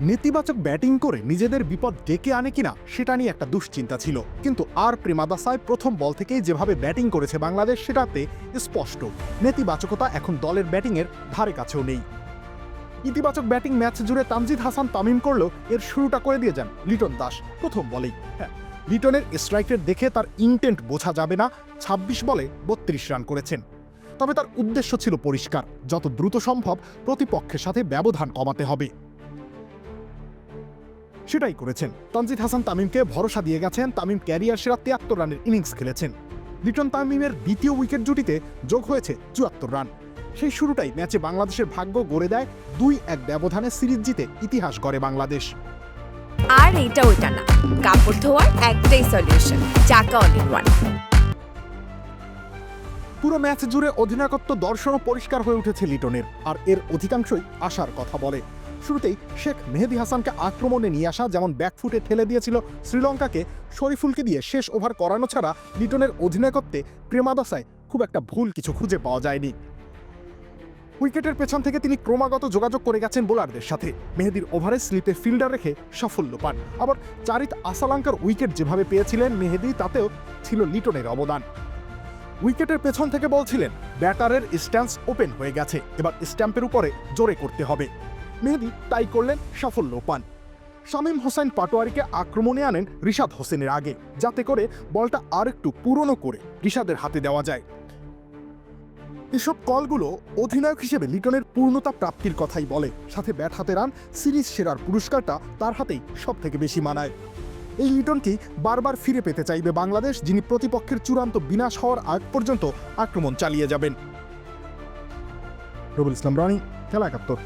নেতিবাচক ব্যাটিং করে নিজেদের বিপদ ডেকে আনে কিনা, সেটা নিয়ে একটা দুশ্চিন্তা ছিল। কিন্তু আর প্রেমাদাসায় প্রথম বল থেকেই যেভাবে ব্যাটিং করেছে বাংলাদেশ, সেটাতে স্পষ্ট। নেতিবাচকতা এখন দলের ব্যাটিংয়ের ধারে কাছেও নেই। ইতিবাচক ব্যাটিং ম্যাচ জুড়ে তামজিদ হাসান তামিম করলেও এর শুরুটা করে দিয়ে যান লিটন দাস, প্রথম বলেই। হ্যাঁ লিটনের স্ট্রাইকের দেখে তার ইন্টেন্ট বোঝা যাবে না ২৬ বলে বত্রিশ রান করেছেন। তবে তার উদ্দেশ্য ছিল পরিষ্কার, যত দ্রুত সম্ভব প্রতিপক্ষের সাথে ব্যবধান কমাতে হবে। সেটাই করেছেন। তানজিদ হাসান তামিমকে ভরসা দিয়ে গেছেন তামিম ক্যারিয়ার সেরা তিয়াত্তর রানের ইনিংস খেলেছেন। লিটন তামিমের দ্বিতীয় উইকেট জুটিতে যোগ হয়েছে চুয়াত্তর রান। সেই শুরুটাই ম্যাচে বাংলাদেশের ভাগ্য গড়ে দেয় দুই এক ব্যবধানে সিরিজ জিতে ইতিহাস গড়ে বাংলাদেশ। আর এইটা ওইটা না। কাপড় ধোয়ার একটাই সলিউশন চাকা অল ইন ওয়ান পুরো ম্যাচ জুড়ে অধিনায়কত্ব দর্শনও পরিষ্কার হয়ে উঠেছে লিটনের আর এর অধিকাংশই আশার কথা বলে। শুরুতেই শেখ মেহেদি হাসানকে আক্রমণে নিয়ে আসা, যেমন ব্যাকফুটে ঠেলে দিয়েছিল শ্রীলঙ্কাকে, শরীফুলকে দিয়ে শেষ ওভার করানো ছাড়া লিটনের অধিনায়কত্বে প্রেমাদাসায় খুব একটা ভুল কিছু খুঁজে পাওয়া যায়নি। উইকেটের পেছন থেকে তিনি ক্রমাগত যোগাযোগ করে গেছেন বোলারদের সাথে। মেহেদির ওভারে স্লিপে ফিল্ডার রেখে সাফল্য পান। আবার চারিত আসালাঙ্কার উইকেট যেভাবে পেয়েছিলেন মেহেদি, তাতেও ছিল লিটনের অবদান। উইকেটের পেছন থেকে বলছিলেন ব্যাটারের স্ট্যান্স ওপেন হয়ে গেছে। এবার স্ট্যাম্পের উপরে জোরে করতে হবে। মেহেদি তাই করলেন সাফল্য পান। শামীম হোসেন পাটোয়ারিকে আক্রমণে আনেন রিশাদ হোসেনের আগে, যাতে করে বলটা আরেকটু পুরনো করে রিশাদের হাতে দেওয়া যায়। এসব কলগুলো অধিনায়ক হিসেবে লিটনের পূর্ণতা প্রাপ্তির কথাই বলে। সাথে ব্যাট হাতে রান, সিরিজ সেরার পুরস্কারটা তার হাতেই সব থেকে বেশি মানায়। এই লিটনকে বারবার ফিরে পেতে চাইবে বাংলাদেশ, যিনি প্রতিপক্ষের চূড়ান্ত বিনাশ হওয়ার আগ পর্যন্ত আক্রমণ চালিয়ে যাবেন। রবুল ইসলাম রানি, খেলা একাত্তর।